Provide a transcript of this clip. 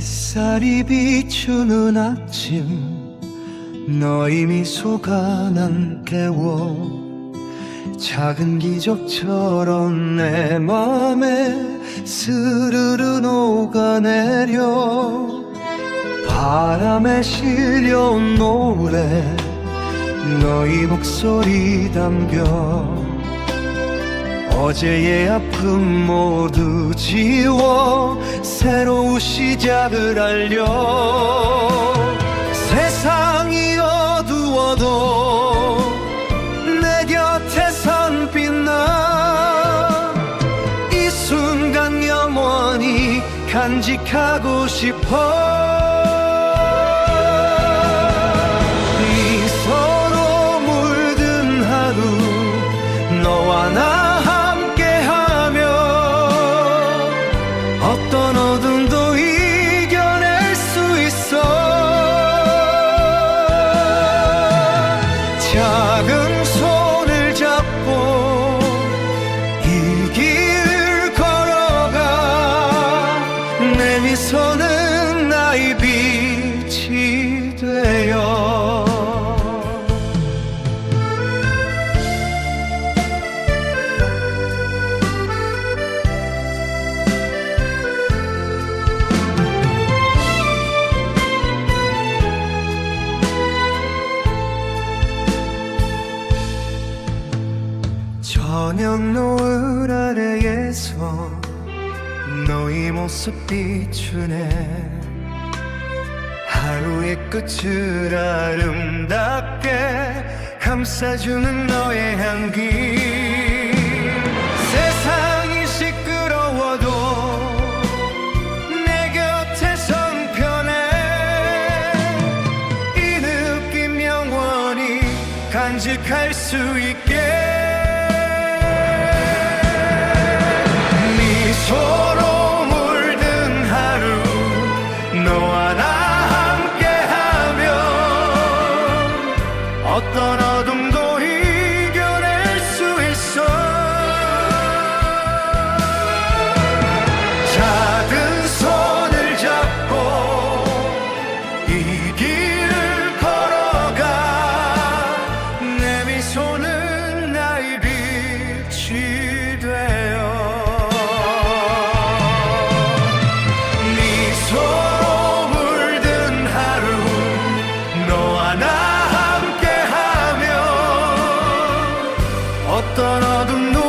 햇살이 비추는 아침 너의 미소가 난 깨워 작은 기적처럼 내 맘에 스르르 녹아내려. 바람에 실려온 노래 너의 목소리 담겨 어제의 아픔 모두 지워 새로운 시작을 알려. 세상이 어두워도 내 곁에선 빛나. 이 순간 영원히 간직하고 싶어 되어 저녁 노을 아래에서 너의 모습 비추네 하루의 끝을 아름답게 감싸주는 너의 향기. 세상이 시끄러워도 내 곁에선 편해 이 느낌 영원히 간직할 수 있게 이 길을 걸어가 내 미소는 나의 빛이 되어 미소로 물든 하루 너와 나 함께하며 어떤 어둠도